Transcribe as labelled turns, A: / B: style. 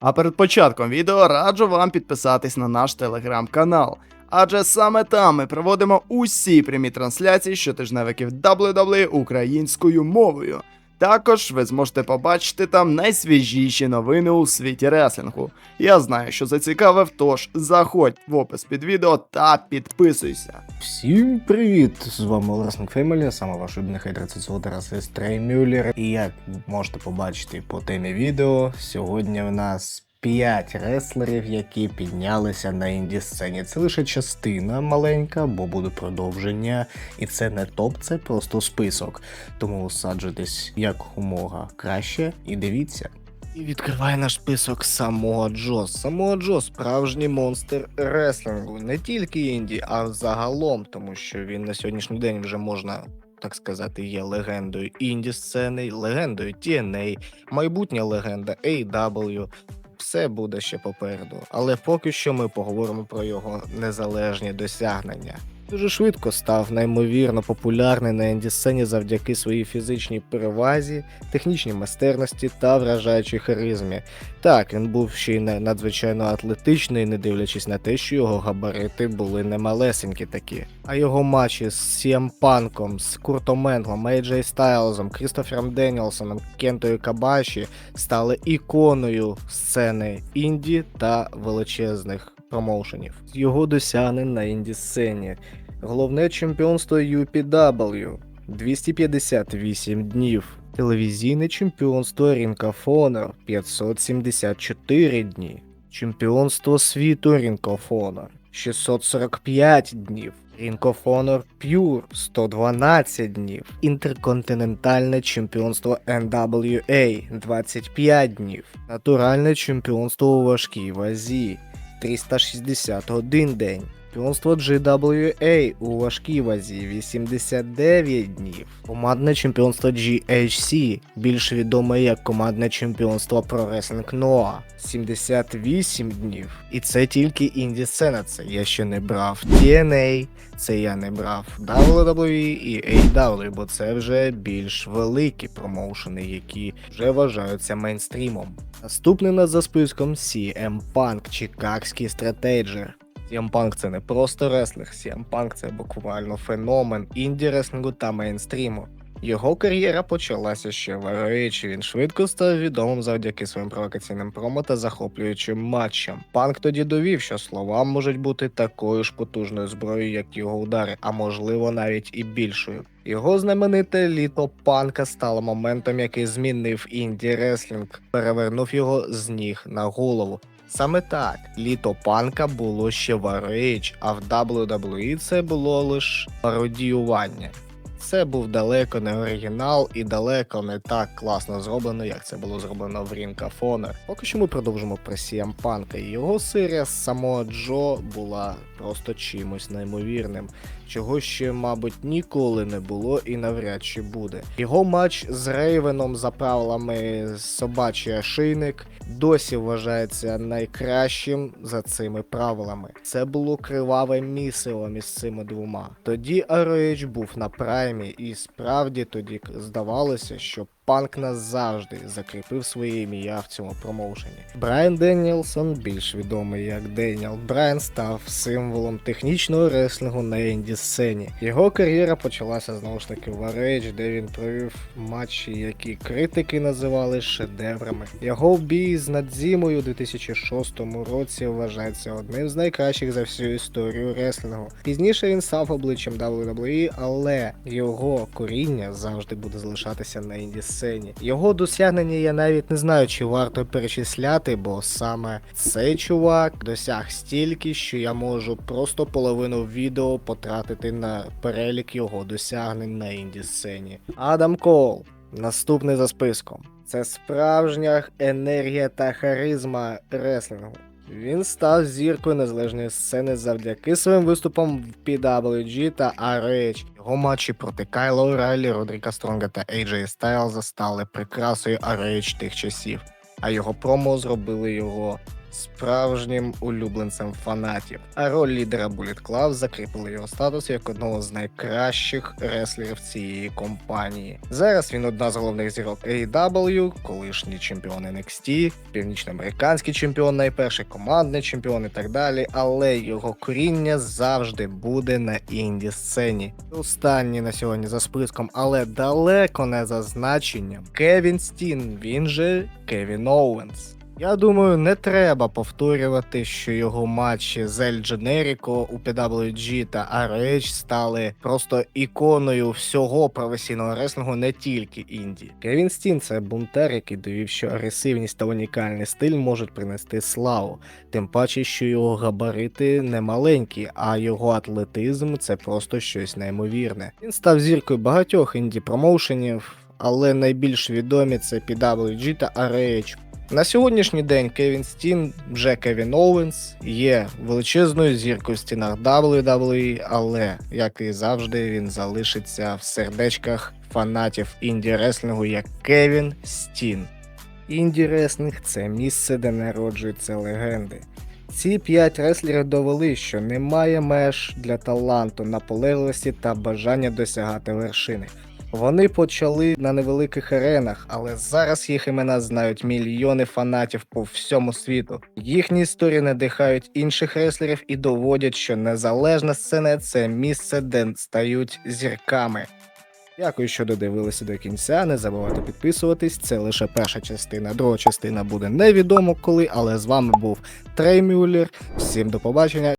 A: А перед початком відео раджу вам підписатись на наш телеграм-канал. Адже саме там ми проводимо усі прямі трансляції щотижневиків WWE українською мовою. Також ви зможете побачити там найсвіжіші новини у світі реслінгу. Я знаю, що зацікавив, тож заходь в опис під відео та підписуйся.
B: Всім привіт! З вами Wrestling Family, саме ваш це цього Тараса Мюллер. І як можете побачити по темі відео, сьогодні в нас 5 реслерів, які піднялися на інді сцені. Це лише частина маленька, бо буде продовження. І це не топ, це просто список. Тому саджуйтесь як умога краще і дивіться. І відкриває наш список самого Джо. Самого Джо справжній монстр реслінгу. Не тільки інді, а взагалом, тому що він на сьогоднішній день вже можна. Так сказати, є легендою інді сцени, легендою TNA, майбутня легенда AW. Все буде ще попереду, але поки що ми поговоримо про його незалежні досягнення. Дуже швидко став неймовірно популярний на інді сцені завдяки своїй фізичній перевазі, технічній майстерності та вражаючій харизмі. Так, він був ще й надзвичайно атлетичний, не дивлячись на те, що його габарити були немалесенькі такі. А його матчі з Сієм Панком, з Куртом Енглом, Ейджей Стайлзом, Крістофером Деніелсоном, Кентою Кабаші стали іконою сцени інді та величезних промоушенів. Його досягнень на інді сцені. Головне чемпіонство UPW 258 днів. Телевізійне чемпіонство Ring of Honor 574 дні. Чемпіонство світу Ring of Honor 645 днів. Ring of Honor Pure 112 днів. Інтерконтинентальне чемпіонство NWA 25 днів. Натуральне чемпіонство у важкій вазі 361 день. Чемпіонство GWA у важкій вазі 89 днів. Командне чемпіонство GHC, більш відоме як командне чемпіонство Pro Wrestling Noah 78 днів. І це тільки інді сцена. Це я ще не брав TNA, це я не брав WWE і AW, бо це вже більш великі промоушени, які вже вважаються мейнстрімом. Наступний нас за списком CM Punk, Чикагський стратейджер. CM Punk це не просто реслер, CM Punk це буквально феномен інді реслінгу та мейнстріму. Його кар'єра почалася ще в ROH, Він швидко став відомим завдяки своїм провокаційним промо та захоплюючим матчам. Панк тоді довів, що слова можуть бути такою ж потужною зброєю, як його удари, а можливо навіть і більшою. Його знамените літо панка стало моментом, який змінив інді реслінг, перевернув його з ніг на голову. Саме так, літо панка було ще в ROH, а в WWE це було лише пародіювання. Це був далеко не оригінал і далеко не так класно зроблено, як це було зроблено в Ring of. Поки що ми продовжимо про CM Панка. Його серія з самого Джо була просто чимось неймовірним, чого ще, мабуть, ніколи не було і навряд чи буде. Його матч з Рейвеном за правилами собачий ошейник досі вважається найкращим за цими правилами. Це було криваве місиво між цими двома. Тоді ROH був на праймі, і справді тоді здавалося, що панк назавжди закріпив своє ім'я в цьому промоушені. Брайан Денілсон, більш відомий як Деніел Брайан, став символом технічного реслінгу на інді сцені. Його кар'єра почалася знову ж таки в ROH, де він провів матчі, які критики називали шедеврами. Його бій з Надзімою у 2006 році вважається одним з найкращих за всю історію реслінгу. Пізніше він став обличчям WWE, але його коріння завжди буде залишатися на інді сцені. Його досягнення я навіть не знаю, чи варто перечисляти, бо саме цей чувак досяг стільки, що я можу просто половину відео потратити на перелік його досягнень на інді сцені. Адам Кол. Наступний за списком. Це справжня енергія та харизма реслінгу. Він став зіркою незалежної сцени завдяки своїм виступам в PWG та RH. Його матчі проти Кайла Орайлі, Родріка Стронга та AJ Стайлза стали прикрасою RH тих часів, а його промо зробили його справжнім улюбленцем фанатів. А роль лідера Bullet Club закріпили його статус як одного з найкращих реслерів цієї компанії. Зараз він одна з головних зірок AEW, колишній чемпіон NXT, північноамериканський чемпіон, найперший командний чемпіон і так далі. Але його коріння завжди буде на інді сцені. Останній на сьогодні за списком, але далеко не за значенням. Кевін Стін, він же Кевін Оуенс. Я думаю, не треба повторювати, що його матчі з Ель Дженеріко у PWG та ROH стали просто іконою всього професійного реслінгу, не тільки інді. Кевін Стін це бунтар, який довів, що агресивність та унікальний стиль можуть принести славу. Тим паче, що його габарити не маленькі, а його атлетизм це просто щось неймовірне. Він став зіркою багатьох інді промоушенів, але найбільш відомі це PWG та ROH. На сьогоднішній день Кевін Стін, вже Кевін Оуенс, є величезною зіркою в стінах WWE, але, як і завжди, він залишиться в сердечках фанатів інді реслінгу як Кевін Стін. Інді реслінг це місце, де народжуються легенди. Ці п'ять реслерів довели, що немає меж для таланту, наполегливості та бажання досягати вершини. Вони почали на невеликих аренах, але зараз їх імена знають мільйони фанатів по всьому світу. Їхні історії надихають інших реслерів і доводять, що незалежна сцена це місце, де стають зірками. Дякую, що додивилися до кінця. Не забувайте підписуватись. Це лише перша частина. Друга частина буде невідомо коли, але з вами був Трей Мюллер. Всім до побачення.